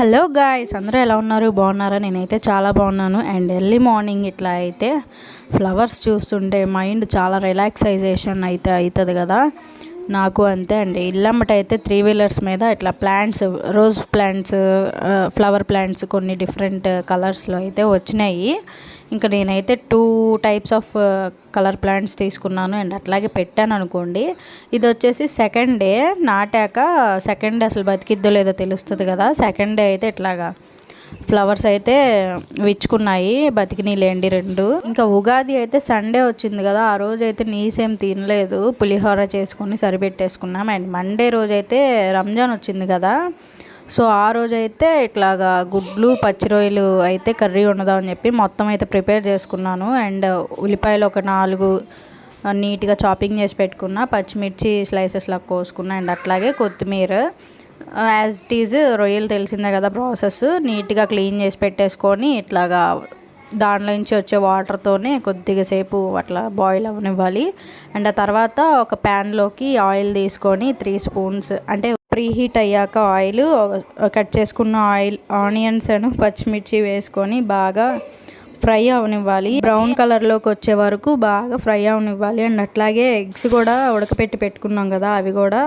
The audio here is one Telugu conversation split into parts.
హలో గాయ్స్ అందరూ ఎలా ఉన్నారు? బాగున్నారా? నేనైతే చాలా బాగున్నాను. అండ్ ఎర్లీ మార్నింగ్ ఇట్లా అయితే ఫ్లవర్స్ చూస్తుంటే మైండ్ చాలా రిలాక్సైజేషన్ అయితే అవుతుంది కదా. నాకు అంతే అండి. ఇల్లమ్మట అయితే త్రీ వీలర్స్ మీద ఇట్లా plants rose plants flower plants కొన్ని డిఫరెంట్ కలర్స్లో అయితే వచ్చినాయి. ఇంకా నేనైతే two types of colour plants తీసుకున్నాను అండ్ అట్లాగే పెట్టాను అనుకోండి. ఇది వచ్చేసి సెకండ్ డే నాటాక సెకండ్ డే అసలు బతికిద్దో లేదో తెలుస్తుంది కదా. సెకండ్ డే అయితే ఇట్లాగా ఫ్లవర్స్ అయితే విచ్చుకున్నాయి బతికినీలేండి రెండు. ఇంకా ఉగాది అయితే సండే వచ్చింది కదా ఆ రోజు అయితే నీసేం తినలేదు. పులిహోర చేసుకుని సరిపెట్టేసుకున్నాం. అండ్ మండే రోజు అయితే రంజాన్ వచ్చింది కదా సో ఆ రోజు అయితే ఇట్లాగా గుడ్లు పచ్చి రొయ్యలు అయితే కర్రీ ఉండదామని చెప్పి మొత్తం అయితే ప్రిపేర్ చేసుకున్నాను. అండ్ ఉల్లిపాయలు ఒక నాలుగు నీట్గా చాపింగ్ చేసి పెట్టుకున్న. పచ్చిమిర్చి స్లైసెస్లా కోసుకున్నా. అండ్ అట్లాగే కొత్తిమీర. యాజ్ ఇట్ ఈజ్ రొయ్యలు తెలిసిందే కదా ప్రాసెస్ నీట్గా క్లీన్ చేసి పెట్టేసుకొని ఇట్లాగా దాంట్లో నుంచి వచ్చే వాటర్తోనే కొద్దిగా సేపు అట్లా బాయిల్ అవ్వనివ్వాలి అండ్ ఆ తర్వాత ఒక ప్యాన్లోకి ఆయిల్ తీసుకొని త్రీ స్పూన్స్ అంటే ప్రీ హీట్ అయ్యాక ఆయిల్ కట్ చేసుకున్న ఆయిల్ ఆనియన్స్ అను పచ్చిమిర్చి వేసుకొని బాగా ఫ్రై అవనివ్వాలి. బ్రౌన్ కలర్లోకి వచ్చే వరకు బాగా ఫ్రై అవనివ్వాలి. అండ్ అట్లాగే ఎగ్స్ కూడా ఉడకపెట్టి పెట్టుకున్నాం కదా అవి కూడా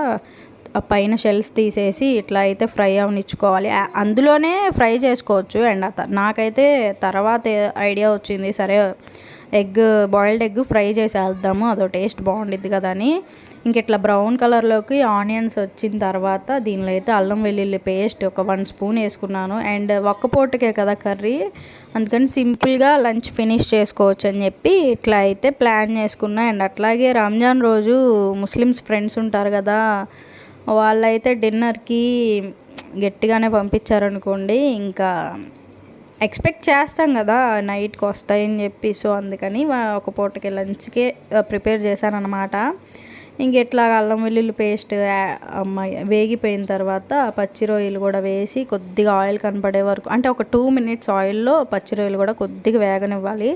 పైన షెల్స్ తీసేసి ఇట్లా అయితే ఫ్రై అవనిచ్చుకోవాలి. అందులోనే ఫ్రై చేసుకోవచ్చు అండ్ నాకైతే తర్వాత ఐడియా వచ్చింది సరే ఎగ్ బాయిల్డ్ ఎగ్ ఫ్రై చేసేద్దాము అదో టేస్ట్ బాగుండిద్ది కదా అని. ఇంక ఇట్లా బ్రౌన్ కలర్లోకి ఆనియన్స్ వచ్చిన తర్వాత దీనిలో అయితే అల్లం వెల్లుల్లి పేస్ట్ ఒక వన్ స్పూన్ వేసుకున్నాను. అండ్ ఒక్క పూటకే కదా కర్రీ అందుకని సింపుల్గా లంచ్ ఫినిష్ చేసుకోవచ్చు అని చెప్పి ఇట్లా అయితే ప్లాన్ చేసుకున్నా. అండ్ అట్లాగే రంజాన్ రోజు ముస్లిమ్స్ ఫ్రెండ్స్ ఉంటారు కదా వాళ్ళైతే డిన్నర్కి గట్టిగానే పంపించారనుకోండి ఇంకా ఎక్స్పెక్ట్ చేస్తాం కదా నైట్కి వస్తాయని చెప్పి. సో అందుకని ఒక పూటకి లంచ్కే ప్రిపేర్ చేశానమాట ఇంకెట్లా ఇంక అల్లం వెల్లుల్లి పేస్ట్ వేగిపోయిన తర్వాత పచ్చి రొయ్యలు కూడా వేసి కొద్దిగా ఆయిల్ కనపడే వరకు అంటే ఒక టూ మినిట్స్ ఆయిల్లో పచ్చి రొయ్యలు కూడా కొద్దిగా వేగనివ్వాలి.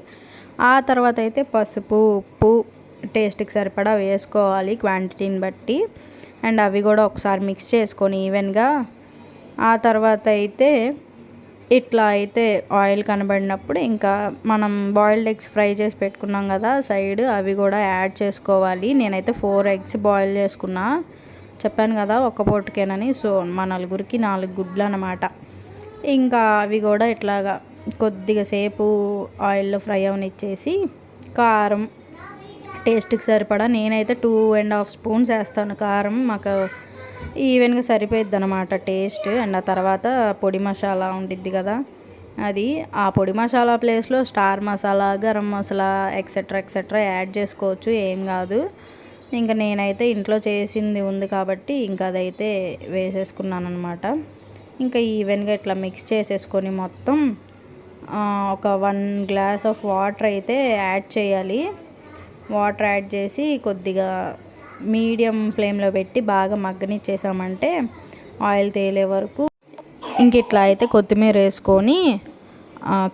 ఆ తర్వాత అయితే పసుపు ఉప్పు టేస్ట్కి సరిపడా వేసుకోవాలి క్వాంటిటీని బట్టి. అండ్ అవి కూడా ఒకసారి మిక్స్ చేసుకొని ఈవెన్గా. ఆ తర్వాత అయితే ఇట్లా అయితే ఆయిల్ కనబడినప్పుడు ఇంకా మనం బాయిల్డ్ ఎగ్స్ ఫ్రై చేసి పెట్టుకున్నాం కదా సైడ్ అవి కూడా యాడ్ చేసుకోవాలి. నేనైతే ఫోర్ ఎగ్స్ బాయిల్ చేసుకున్నా. చెప్పాను కదా ఒక్క పొట్టుకేనని సో మా నలుగురికి నాలుగు గుడ్లు అనమాట ఇంకా అవి కూడా ఇట్లాగా కొద్దిగా సేపు ఆయిల్లో ఫ్రై అవనిచ్చేసి కారం టేస్ట్కి సరిపడా నేనైతే టూ అండ్ హాఫ్ స్పూన్స్ వేస్తాను కారం. మాకు ఈవెన్గా సరిపోయిద్ది అనమాట టేస్ట్. అండ్ ఆ తర్వాత పొడి మసాలా ఉండిద్ది కదా అది ఆ పొడి మసాలా ప్లేస్లో star masala garam masala etcetera etcetera add చేసుకోవచ్చు ఏం కాదు. ఇంకా నేనైతే ఇంట్లో చేసింది ఉంది కాబట్టి ఇంకా అదైతే వేసేసుకున్నాను అనమాట ఇంకా ఈవెన్గా ఇట్లా మిక్స్ చేసేసుకొని మొత్తం ఒక వన్ గ్లాస్ ఆఫ్ వాటర్ అయితే యాడ్ చేయాలి. వాటర్ యాడ్ చేసి కొద్దిగా మీడియం ఫ్లేమ్లో పెట్టి బాగా మగ్గనిచ్చేసామంటే ఆయిల్ తేలే వరకు ఇంక ఇట్లా అయితే కొత్తిమీర వేసుకొని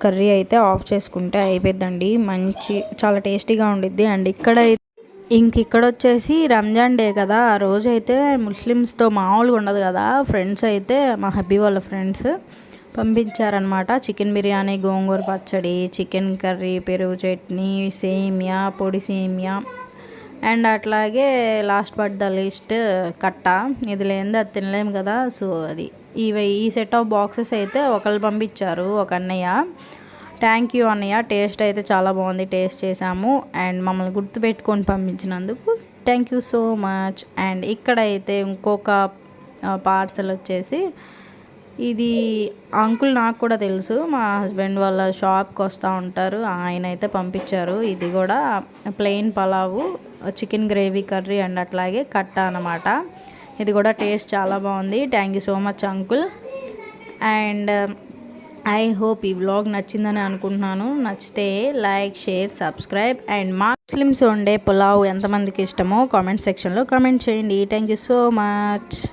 కర్రీ అయితే ఆఫ్ చేసుకుంటే అయిపోద్దండి మంచి చాలా టేస్టీగా ఉండిద్ది. అండ్ ఇక్కడ ఇంక ఇక్కడ వచ్చేసి రంజాన్ డే కదా. ఆ రోజైతే ముస్లిమ్స్తో మామూలుగా ఉండదు కదా. ఫ్రెండ్స్ అయితే మా హబ్బీ వాళ్ళ ఫ్రెండ్స్ పంపించారనమాట చికెన్ బిర్యానీ గోంగూర పచ్చడి చికెన్ కర్రీ పెరుగు చట్నీ సేమియా పొడి సేమియా అండ్ అట్లాగే లాస్ట్ బట్ ద లిస్ట్ కట్ట. ఇది లేనిది అది తినలేము కదా. సో అది ఇవి ఈ సెట్ ఆఫ్ బాక్సెస్ అయితే ఒకళ్ళు పంపించారు ఒక అన్నయ్య. థ్యాంక్ యూ అన్నయ్య. టేస్ట్ అయితే చాలా బాగుంది. టేస్ట్ చేసాము అండ్ మమ్మల్ని గుర్తుపెట్టుకొని పంపించినందుకు thank you so much and ఇక్కడైతే ఇంకొక పార్సల్ వచ్చేసి ఇది అంకుల్ నాకు కూడా తెలుసు. మా హస్బెండ్ వాళ్ళ షాప్కి వస్తూ ఉంటారు. ఆయన అయితే పంపించారు. ఇది కూడా plain pulao chicken gravy curry and అట్లాగే కట్ట అనమాట ఇది కూడా టేస్ట్ చాలా బాగుంది. Thank you so much uncle. And I hope ఈ వ్లాగ్ నచ్చిందని అనుకుంటున్నాను. నచ్చితే లైక్ షేర్ సబ్స్క్రైబ్ అండ్ మా ముస్లిమ్స్ వండే పులావ్ ఎంతమందికి ఇష్టమో కామెంట్ సెక్షన్లో కామెంట్ చేయండి. Thank you so much.